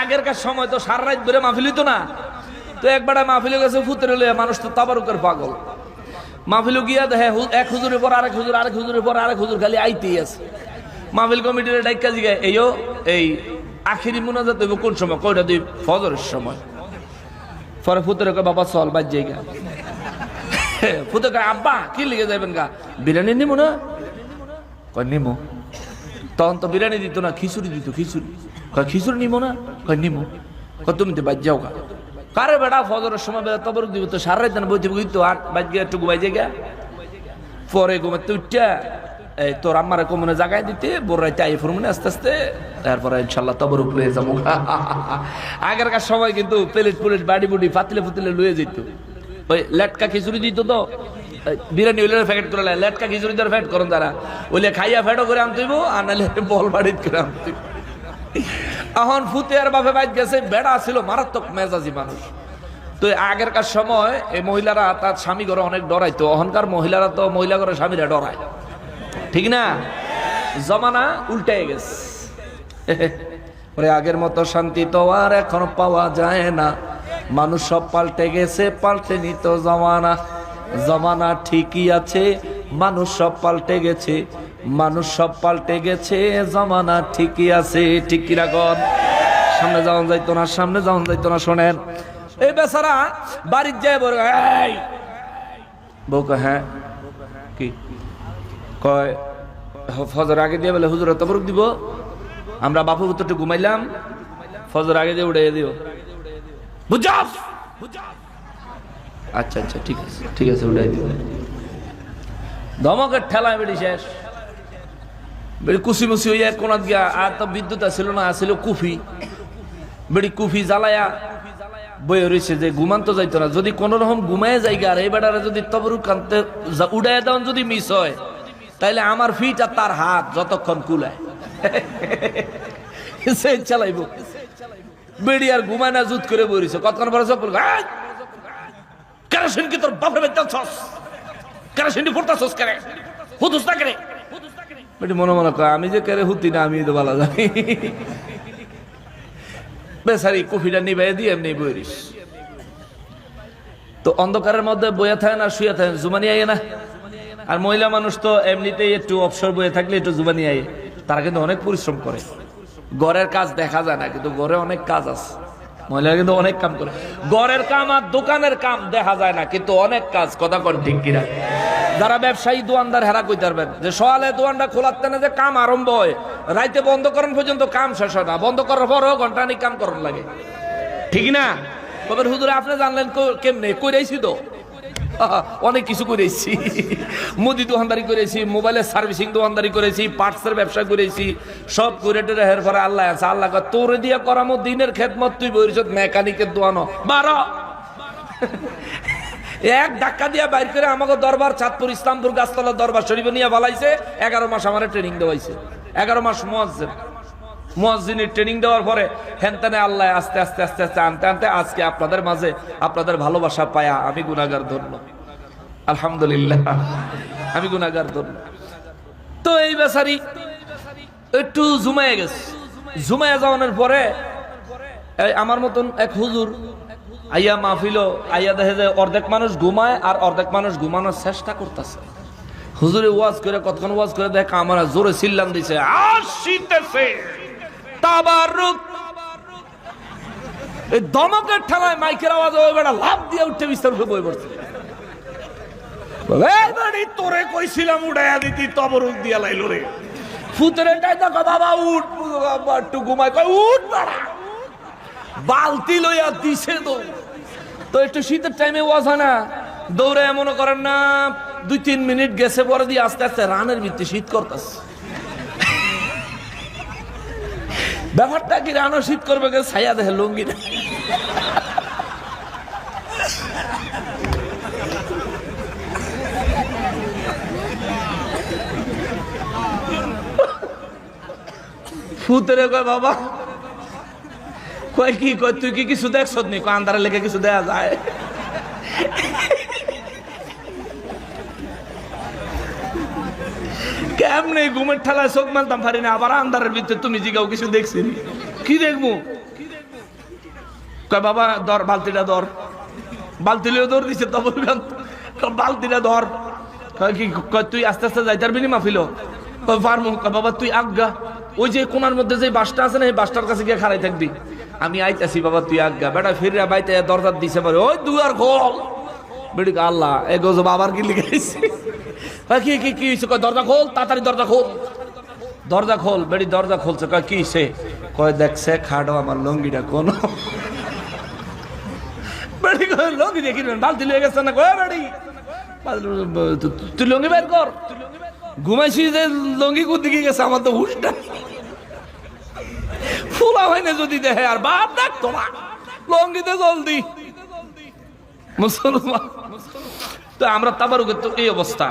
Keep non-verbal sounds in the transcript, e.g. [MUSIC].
আগেরকার সময় তো সারা রাত ধরে মাহফিল হইতো না। তো একবার মাহফিলে গেছে, ফুতের লইয়া মানুষ তো তাবারুকের পাগল। মাহফিল গিয়া দেখে এক হুজুরের পর আরেক হুজুর, আরেক হুজুরের পর আরেক হুজুর খালি আইতেই আছে। মাহফিল কমিটির ডাইকা জিগায়, এইও, এই আখিরি মুনাজাত হইব কোন সময়? কয়টা দুই ফজরের সময়। পরে ফুতের কয়, বাবা, চল বাজ জায়গা [LAUGHS] ফুতে কয়, আব্বা, কি লিখে যাবেন গা? বিরিয়ানি নিমু না? কয়, নিমু। তখন তো বিরিয়ানি দিত না, খিচুড়ি দিত, খিচুড়ি। কয় খিচুড়ি নিমো না? কয়, নিমো। কয়, তুমি তো বাজ যাও গা। কারে বেটা, ফজরের সময় বেলা তবর দিব? তো সারা রাত বইতে বইতো আর বাজ গিয়ে একটু ঘুমাই জায়গা পরে ঘুমাতে উঠটা এই তোর আম্মারে কমনে জাগায় দিতে বড় রাইতে আই ফরমনে আস্তে আস্তে। তারপরে ইনশাল্লাহ তবর উপরে যাব আগেরকার সময় কিন্তু প্লেট প্লেট বাড়ি বুড়ি, ফাতিলে ফুতিলে লুয়ে যেত। ওই লেটকা খিচুড়ি দিত তো। বিরিয়ানি হইলে ফ্যাকেট করে লেটকা খিচুড়ি ধরে ফ্যাট করুন তারা। ওইলে খাইয়া ফ্যাটও করে আনতেইব আর বল বাড়িত করে আনতেইব এখন ফুতে আর বাপে বাইক গেছে, বেড়া ছিল মারাত্মক মেজাজি মানুষ। তো আগেরকার সময় এই মহিলারা তার স্বামী ঘরে অনেক ডরাইতো অহংকার মহিলারা তো মহিলা ঘরে স্বামীরা ডরায়। ঠিক না? জমানা উল্টে গেছে। [LAUGHS] ওরে আগের মতো শান্তি তো আর এখন পাওয়া যায় না। মানুষ সব পাল্টে গেছে, পাল্টে নিত জমানা। জমানা ঠিকই আছে, মানুষ সব পাল্টে গেছে। মানুষ সব পাল্টে গেছে, জমানা ঠিকই আছে, ঠিক কীরকম সামনে যাওয়া যাইতো না, সামনে যাওয়া যাইতো না, শোনেন। এই বেচারা বাড়ির যায় বড় বউ হ্যাঁ। কি? কয়, ফজর আগে দিয়ে বলে, হুজুর, তবরুক দিব? আমরা বাপু পুত্রটা ঘুমাইলাম, ফজর আগে দিয়ে উড়ে দিও। বুঝাস আচ্ছা আচ্ছা ঠিক আছে ঠিক আছে উড়াই দিও। ধমকের ঠেলা বেড়ি শেষ। বেড়ি কুসি মুসি হইয়া কোনাত গিয়া আর তো বিদ্যুৎ আসছিল না আসছিল কুফি। বেড়ি কুফি জ্বালায়া বয়ে রয়েছে যে ঘুমান্ত যাইতো না। যদি কোন রকম ঘুমায় যাইগা আর এই বেড়ারে যদি তবরু কানতে উড়াই দেওয়ান যদি মিস হয় তাইলে আমার ফিট আর তার হাত যতক্ষণ কুলায়। [LAUGHS] সে চালাইব। বেড়ি আর ঘুমায় না জুত করে বইছে কতক্ষণ পরে খুলবে, কেরোসিন কি তোর বাপরে বেচাল ছস কেরোসিন ফুটতা ছস করে হুতুস না করে বেটি মনে মনে কয়, আমি যে কেরে হুতি না, আমি তো ভালো জানি। বেসারি কফিটা নিবে দিয়ে এমনি বইরিস তো অন্ধকারের মধ্যে বইয়া থাকে না শুয়ে থাকে জুমানি আইয়ে না? আর মহিলা মানুষ তো এমনিতেই একটু অবসর বয়ে থাকলে একটু জুমানি আইয়ে। তারা কিন্তু অনেক পরিশ্রম করে। ঘরের কাজ দেখা যায় না, কিন্তু ঘরে অনেক কাজ আছে। মহিলারা কিন্তু অনেক কাম করে। ঘরের কাম আর দোকানের কাম দেখা যায় না, কিন্তু অনেক কাজ, কথা কন ঠিক কিনা? যারা ব্যবসায়ী দোয়ানদার হেরা কই পারবেন যে সকালে দোয়ানটা খোলাতে না যে কাম আরম্ভ হয়, রাইতে বন্ধ করেন পর্যন্ত কাম শেষ হয় না। বন্ধ করার পরও ঘন্টানি কাম করার লাগে। ঠিক না? তবে হুজুরে, আপনি জানলেন কেমনে? কইরাইছি তো। [LAUGHS] অনেক কিছু করেছি মুদি দোকানদারি করেছি মোবাইলের সার্ভিসিং দোকানদারি করেছি পার্টসের ব্যবসা করেছি সব করে হের পরে আল্লাহ আছে। আল্লাহ তোরে দিয়া করামো, দিনের খেদমত তুই বইরিস মেকানিকের দোয়ানো। বারো। এক ধাক্কা দিয়া বাইর করে আমাকে দরবার চাঁদপুর ইসলামপুর গাছতলা দরবার শরীফে নিয়ে বালাইছে, এগারো মাস আমার ট্রেনিং দেওয়াইছে। এগারো মাস মোয়াজ্জেম মুয়াজ্জিনের ট্রেনিং দেওয়ার পরে হেনতেনে আল্লাহ আস্তে আস্তে আস্তে আস্তে, আনতে আনতে আজকে আপনাদের মাঝে আপনাদের ভালোবাসা পায়া আমি গুনাগার ধরল আলহামদুলিল্লাহ, আমি গুনাগার ধরল তো এই বেচারি একটু জুমায় গেছে। জুমায় যাওয়ানোর পরে আমার মতন এক হুজুর আইয়া মাহফিল আইয়া দেখে যে অর্ধেক মানুষ ঘুমায় আর অর্ধেক মানুষ ঘুমানোর চেষ্টা করতেছে। হুজুরে ওয়াজ করে কতক্ষণ ওয়াজ করে দেখ আমার জোরে চিল্লান দিছে, আসিতেছে। তাবারুক। এই দমকের ঠেলায় মাইকের আওয়াজ ওই বেটা লাভ দিয়ে উঠতে বিস্তার উঠে বই পড়ছে। তোরে কইছিলাম উড়াইয়া দিতি, তবরুক দিয়া লাইলো রে। ফুতরে দেখো, বাবা, উঠ। একটু ঘুমাই কয়, উঠ বেড়া। বালতি লইয়া দিছে তো। তো একটু শীতের টাইমে ওয়াজ হয় না? দৌড়ে মনে করেন না, দুই, তিন মিনিট গেছে, পরে দিয়ে আস্তে আস্তে রানের ভিত্তি শীত করতেছে। ব্যাপারটা কি, রানও শীত করবে কে? ছায়া দেখে লুঙ্গি ফুতরে কয়, বাবা কয় কি, কয়, তুই কি কিছু দেখছ নি? কয়, আন্ধারে লেগে কিছু দেয়া যায়। কেমনে ঘুমের ঠেলায় চোখ মানতাম পারি না, আবার আন্ধারের ভিতরে তুমি জিগাও, কিছু দেখছি? কি দেখব? কয়, বাবা, ধর, বালতিটা ধর। বালতি লিয়ে ধর দিছে তবল বালতিটা ধর। কয় কি, কয়, তুই আস্তে আস্তে যাই তার বিনি মাফিল? কয় বাবা, তুই আজ্ঞা। ওই যে কোনার মধ্যে যে বাসটা আছে না, এই বাসটার কাছে গিয়ে খাড়াই থাকবি। আমি আইতাছি, বাবা, তুই আজ্ঞা। বেটা ফিরে বাইতে দরজা দিছে পারে ওই দু দুয়ার খোল। বেড়ি আল্লাহ, এ গোজ বাবার কি লিখাইছে কয় কি কি কি? কয়, দরজা খোল, তাড়াতাড়ি দরজা খোল। দরজা খোল বেড়ি দরজা খুলছে। কয়, কি সে কয়, দেখছে খাডো আমার লঙ্গিটা কোন? বেড়ি কয়, লঙ্গি দিয়ে বালতি গেছে না কয় বেড়ি তুই লঙ্গি বের কর। ঘুমাইছি যে লঙ্গি কোন দিকে গেছে? আমার তো হুশ নাই ফুলা হয় না যদি দেহে আর বাপ দেখ তোমার লঙ্গিতে জলদি মুসলমান। তো আমরা তাবারুকের তো এই অবস্থা।